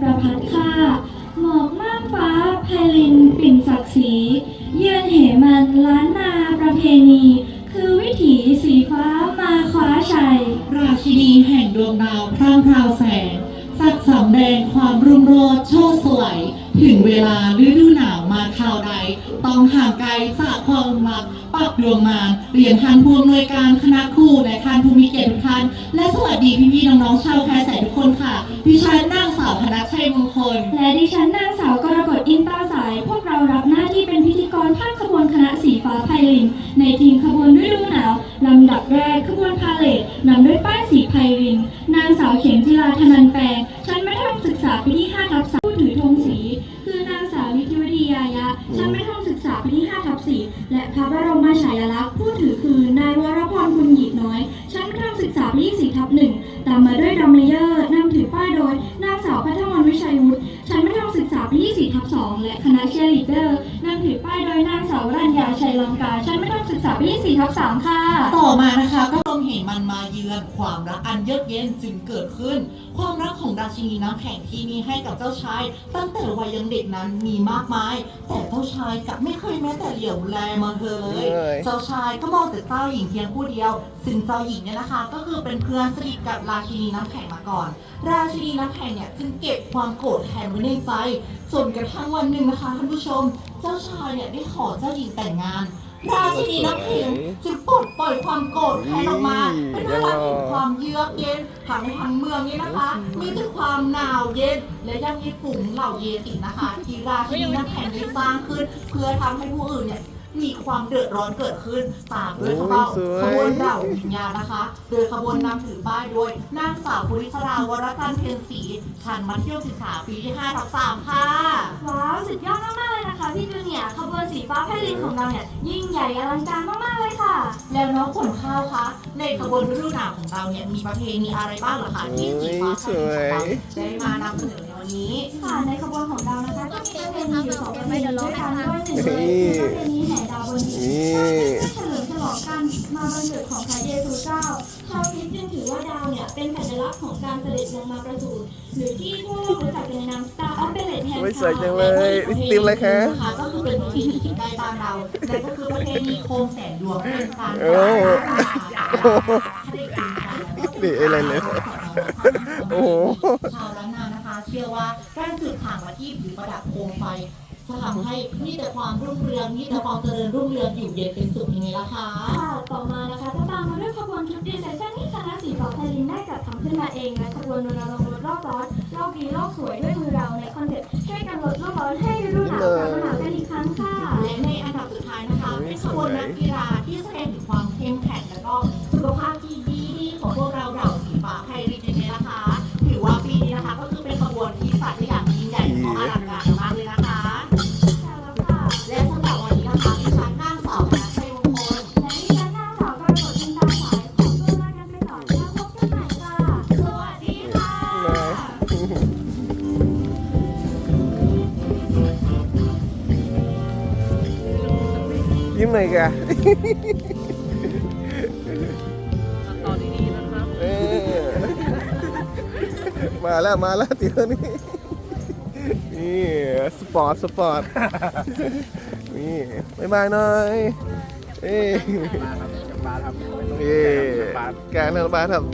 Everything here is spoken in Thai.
ประพัดค่าหมอกม่านฟ้าไพลินปิ่นศักดิ์ศรีเยือนเหมันล้านนาประเพณี คือวิถีสีฟ้ามาคว้าชัย ราชินีแห่งดวงดาวพร่างพราวแสง สักสำแดงความรุ่งโรจน์โชติสวย ถึงเวลาฤดูหนาวมาคราวใด ต้องห่างไกลจากความรักปักดวงมารเรียนทันผู้อำนวยการคณะครูและท่านผู้มีเกียรติทุกท่าน และสวัสดีพี่ๆน้องๆชาวแคร์ใสทุกคนค่ะ ดิฉันนางาวพนัชชัยมงคล และดิฉันนางสาวกรกฎอินตาสาย พวกเรารับหน้าที่เป็นพิธีกรภาคขบวนคณะสีฟ้าไพลิน ในทีมขบวนฤดูหนาวลำดับแรกขบวนพาเลทนำด้วยป้ายสีไพลิน นางสาวเข็มจิราธนันแปลงชั้นมัธยมศึกษาปีที่5ทับ3ผู้ถือธงสี คือนางสาวนิติวดียายะชั้นมัธยมศึกษาปีที่5ทับ4และพระบรมฉายาลักษณ์ผู้ถือคือนายว รัญญาชัยลังกาชั้นมัธยมศึกษาปีที่4ทับ3ค่ะ ต่อมานะคะก็ลมเห็นมันมาเยือนความรักอันเยือกเย็นจึงเกิดขึ้น ความรักของราชินีน้ำแข็งที่มีให้กับเจ้าชาย ตั้งแต่วัยยังเด็กนั้นมีมากมาย แต่เจ้าชายกลับไม่เคยแม้แต่เหลียวแลมองเธอเลย เลย เจ้าชายก็มองแต่เจ้าหญิงเพียงผู้เดียว ซึ่งเจ้าหญิงเนี่ยนะคะ ก็คือเป็นเพื่อนสนิทกับราชินีน้ำแข็งมาก่อน ราชินีน้ำแข็งเนี่ยจึงเก็บความโกรธแค้นไว้ในใจจนกระทั่งวันหนึ่งนะคะท่านผู้ชม เจ้าชายเนี่ยได้ขอเจ้าหญิงแต่งงาน ราชินีน้ำแข็งจึงปลดปล่อยความโกรธแค้นออกมา เป็นพลังแห่งความเยือกเย็นทั้งทั้งเมืองนี้นะคะ มีแต่ความหนาวเย็น และยังมีฝูงเหล่าเยตินะคะ ที่ราชินีน้ำแข็งได้สร้างขึ้น เพื่อทำให้ผู้อื่นเนี่ย มีความเดือดร้อนเกิดขึ้นตามด้วยขบวนโอ้ยสวยขบวนเหล่าวิญญาณนะคะ โดยขบวนนำถือป้ายโดยนางสาวภูริศราวรจันทร์เพียรศรีชั้นมัธยมศึกษาปีที่5ทับ3ค่ะ ว้าวสุดยอดมากๆเลยนะคะพี่จูเนียร์ขบวนสีฟ้าไพลินของเราเนี่ยยิ่งใหญ่อลังการมากๆเลยค่ะ แล้วน้องฝนข้าวคะในขบวนฤดูหนาวของเราเนี่ยมีประเพณีอะไรบ้างเหรอคะที่สีฟ้าไทยของเราได้มานำเสนอในวันนี้ค่ะในขบวนของเรานะคะก็มีประเพณีอยู่สองประเพณีด้วยกันด้วยหนึ่งเลยคือประเพณีแห่ดาวบนหินนี่เพื่อเฉลิมฉลองการมาบังเกิดของพระเยซูเจ้า ชาวคริสต์จึงถือว่าดาวเนี่ยเป็นสัญลักษณ์ของการเสด็จลงมาประสูติหรือที่ทั่วโลกรู้จักกันในนาม Star of Bethlehem โอ้ยสวยจังเลยนี่สติมอะไรคะนะคะก็คือเป็นประเพณีที่ใกล้บ้านเราแต่ก็คือประเพณีโคมแสนดวงเทศกาลโอ้นี่อะไรเลยโอ้โหชาวล้านนานะคะ เชื่อว่าการจุดถ่างประทีปหรือประดับโคมไฟ จะทำให้มีแต่ความรุ่งเรืองมีแต่ความเจริญรุ่งเรืองอยู่เย็นเป็นสุขยังไงล่ะคะค่ะต่อมานะคะก็ตามมาด้วยขบวนชุดดีไซน์ที่คณะสีฟ้าไทยลินได้จัดทำขึ้นมาเองและขบวนรณรงค์ลดโลกร้อนโลกดีโลกสวยด้วยมือเราในคอนเซ็ปต์ช่วยกันลดโลกร้อนให้ฤดูหนาวกลับมาหนาวกันอีกครั้งค่ะและในอันดับสุดท้ายนะคะเป็นขบวนนักกีฬา ยิ้มหน่อยกะต่อดีๆนะครับเออมาแล้วมาแล้วตีแล้วนี่นี่ สปอร์ต สปอร์ต นี่บายบายหน่อย เอ้ยมาครับกับปลาครับเอ้ยการทำบาทครับ